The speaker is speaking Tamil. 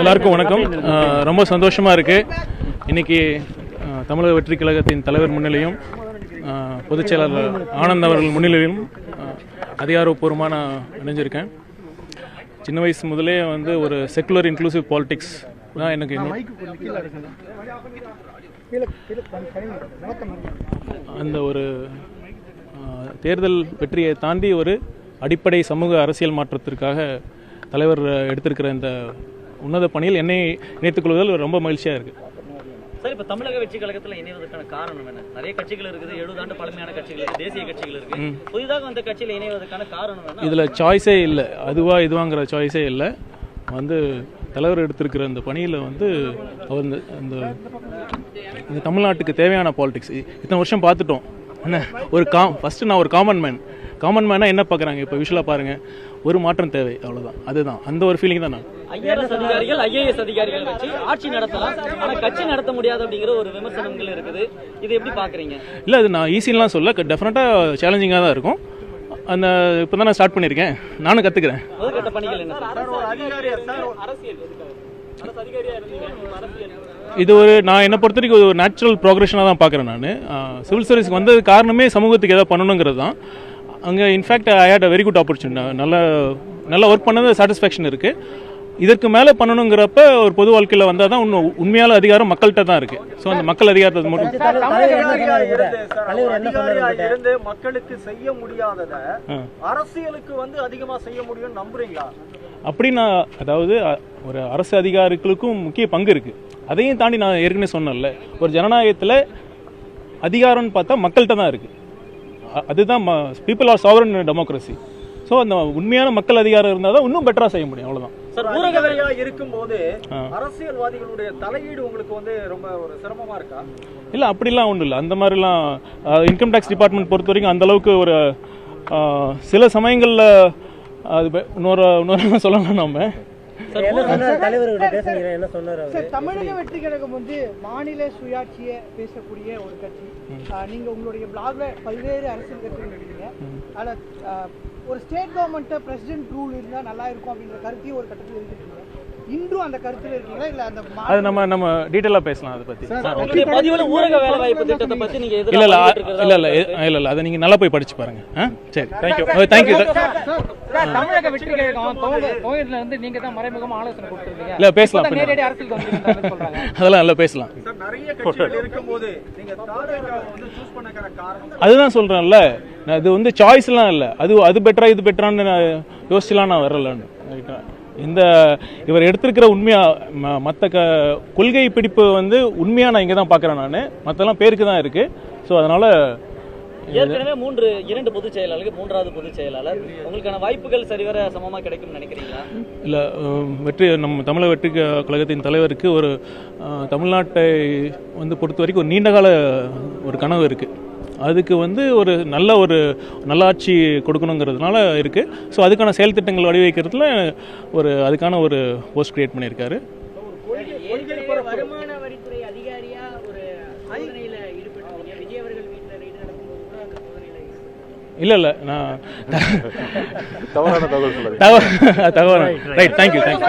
எல்லாருக்கும் வணக்கம். ரொம்ப சந்தோஷமாக இருக்குது இன்னைக்கு தமிழக வெற்றி கழகத்தின் தலைவர் முன்னிலையும் பொதுச்செயலாளர் பொதுச் செயலாளர் ஆனந்த் அவர்கள் முன்னிலையிலும் அதிகாரப்பூர்வமாக நான் இணைஞ்சிருக்கேன் சின்ன வயசு முதலே வந்து ஒரு செக்குலர் இன்க்ளூசிவ் பாலிடிக்ஸ் தான் எனக்கு இன்னும். அந்த ஒரு தேர்தல் வெற்றியை தாண்டி ஒரு அடிப்படை சமூக அரசியல் மாற்றத்திற்காக தலைவர் எடுத்திருக்கிற இந்த உன்னத பணியில் என்னை இணைத்துக் கொள்வதில் ரொம்ப மகிழ்ச்சியாக இருக்குது சார் இப்ப தமிழக வெற்றி கழகத்துல இணைவதற்கான காரணம் என்ன? நிறைய கட்சிகள் இருக்குது எழுபது ஆண்டு பழமையான கட்சிகள் இருக்கு தேசிய கட்சிகள் இருக்கு. புதிதாக வந்த கட்சியில இணைவதற்கான காரணம் என்ன? இதில் சாய்ஸே இல்லை. அதுவா இதுவாங்கிற சாய்ஸே இல்லை. வந்து தலைவர் எடுத்திருக்கிற இந்த பணியில் வந்து அவர் இந்த இந்த இந்த தமிழ்நாட்டுக்கு தேவையான பாலிடிக்ஸ் இத்தனை வருஷம் பார்த்துட்டோம். என்ன? ஒரு கா ஃபஸ்ட்டு நான் ஒரு காமன் மேன் காமன் மேனாக என்ன பார்க்குறாங்க இப்போ விஷுவலாக பாருங்கள் ஒரு மாற்றம் தேவை அவ்வளோதான் அதுதான். அந்த ஒரு ஃபீலிங் தான் நான். ஐஆர்எஸ் அதிகாரிகள் ஐஏஎஸ் அதிகாரிகள் வச்சு ஆட்சி நடத்தலாம். ஆனா கட்சி நடத்த முடியாது அப்படிங்கிற ஒரு விமர்சனங்கள் இருக்குது. இது எப்படி பாக்குறீங்க? இல்லை அது நான் ஈஸின்லாம் சொல்ல டெஃபினட்டாக சேலஞ்சிங்காக தான் இருக்கும். அந்த இப்போ தான் நான் ஸ்டார்ட் பண்ணியிருக்கேன் நானும் கற்றுக்கிறேன் முதற்கட்ட பணிகள் என்ன? சார் இது ஒரு நான் என்னை பொறுத்த வரைக்கும் ஒரு நேச்சுரல் ப்ரோக்ரஷனாக தான் பார்க்குறேன் நான். சிவில் சர்வீஸ்க்கு வந்தது காரணமே சமூகத்துக்கு ஏதாவது பண்ணணுங்கிறது தான். அங்கே in fact I had a very good opportunity நல்ல நல்ல ஒர்க் பண்ணது சாட்டிஸ்ஃபேக்ஷன் இருக்குது இதற்கு மேலே பண்ணணுங்கிறப்ப ஒரு பொது வாழ்க்கையில் வந்தால் தான் இன்னும் உண்மையான அதிகாரம் மக்கள்கிட்ட தான் இருக்குது ஸோ அந்த மக்கள் அதிகாரத்தை மட்டும் மக்களுக்கு செய்ய முடியாதத. அரசியலுக்கு வந்து அதிகமா செய்ய முடியும்னு நம்புறீங்களா? அப்படின்னா அதாவது அ- ஒரு அரசு அதிகாரிகளுக்கும் முக்கிய பங்கு இருக்குது அதையும் தாண்டி நான் ஏற்கனவே சொன்னேன்ல ஒரு ஜனநாயகத்தில் அதிகாரம்னு பார்த்தா மக்கள்கிட்ட தான் இருக்குது அதுதான் people are sovereign democracy so அந்த உண்மையான மக்கள் அதிகாரம் இருந்தால் தான் இன்னும் பெட்டராக செய்ய முடியும் அவ்வளோதான் சார் ஊரக அதிகாரியா இருக்கும்போது. அரசியல்வாதிகளுடைய தலையீடு உங்களுக்கு வந்து ரொம்ப ஒரு சிரமமா இருக்கா? இல்லை அப்படிலாம் ஒன்றும் இல்லை. அந்த மாதிரிலாம் இன்கம் டேக்ஸ் டிபார்ட்மெண்ட் பொறுத்த வரைக்கும் அந்த அளவுக்கு ஒரு சில சமயங்களில் அது இன்னொரு இன்னொரு சொல்லலாம் நம்ம. தமிழக வெற்றி கழகம் வந்து மாநில சுயாட்சியை பேசக்கூடிய ஒரு கட்சி. நீங்க உங்களுடைய பிளாக்ல பல்வேறு அரசியல் கட்சிகள் இருக்கீங்க அதில் ஒரு ஸ்டேட் கவர்மெண்ட்டை பிரசிடென்ட் ரூல் இருந்தால் நல்லா இருக்கும் அப்படிங்கிற கருத்தையும் ஒரு கட்டத்தில் இருக்கீங்க இன்றும் அந்த கருத்தில் இருக்கீங்களா? இல்லை அந்த அது நம்ம நம்ம டீட்டெயிலாக பேசலாம் அதை பற்றி உங்களுடைய பதிவுல ஊரக வேலை வாய்ப்பு திட்டத்தை பத்தி நீங்க இல்ல இல்ல இல்ல இல்ல இல்ல இல்ல இல்ல அதை நீங்க நல்லா போய் படிச்சு பாருங்க? சரி தேங்க்யூ தேங்க்யூ சார், தமிழக வெற்றி கழகம் கோயில்ல இருந்து நீங்க தான் மறைமுகமா ஆலோசனை கொடுத்துருக்கீங்க. இல்ல பேசலாம். நேரடி அரசியல் வந்து சொல்றாங்க. அதெல்லாம் நல்லா பேசலாம். சார் நிறைய கட்சிகள் இருக்கும்போது நீங்க வந்து சூஸ் பண்ணக்கிற காரணம் அதுதான் சொல்றேன்ல. நான் இது வந்து சாய்ஸ்லாம் இல்ல. அது அது பெட்டரா இது பெட்டரான்னு நான் யோசிச்சுலாம் நான் வரலன்னு. ரைட்டா? இந்த இவர் எடுத்திருக்கிற உண்மையா ம- மத்த க கொள்கை பிடிப்பு வந்து உண்மையா நான் இங்க தான் பாக்குறேன் நான். மத்தெல்லாம் பேருக்கு தான் இருக்கு. ஸோ அதனால ஏற்கனவே மூன்று இரண்டு பொதுச் செயலாளர்கள் மூன்றாவது பொதுச் செயலாளர். உங்களுக்கான வாய்ப்புகள் சரிவர சமமா கிடைக்கும்னு நினைக்கிறீங்களா? இல்லை வெற்றி நம்ம தமிழக வெற்றி கழகத்தின் தலைவருக்கு ஒரு தமிழ்நாட்டை வந்து பொறுத்த வரைக்கும் ஒரு நீண்டகால ஒரு கனவு இருக்குது அதுக்கு வந்து ஒரு நல்ல ஒரு நல்லாட்சி கொடுக்கணுங்கிறதுனால இருக்குது ஸோ அதுக்கான செயல் திட்டங்கள் வடிவமைக்கிறதுல ஒரு அதுக்கான ஒரு போஸ்ட் கிரியேட் பண்ணியிருக்காரு. இல்லை இல்லை நான் தவறான தகவல் தகவல் ரைட் தேங்க்யூ தேங்க்யூ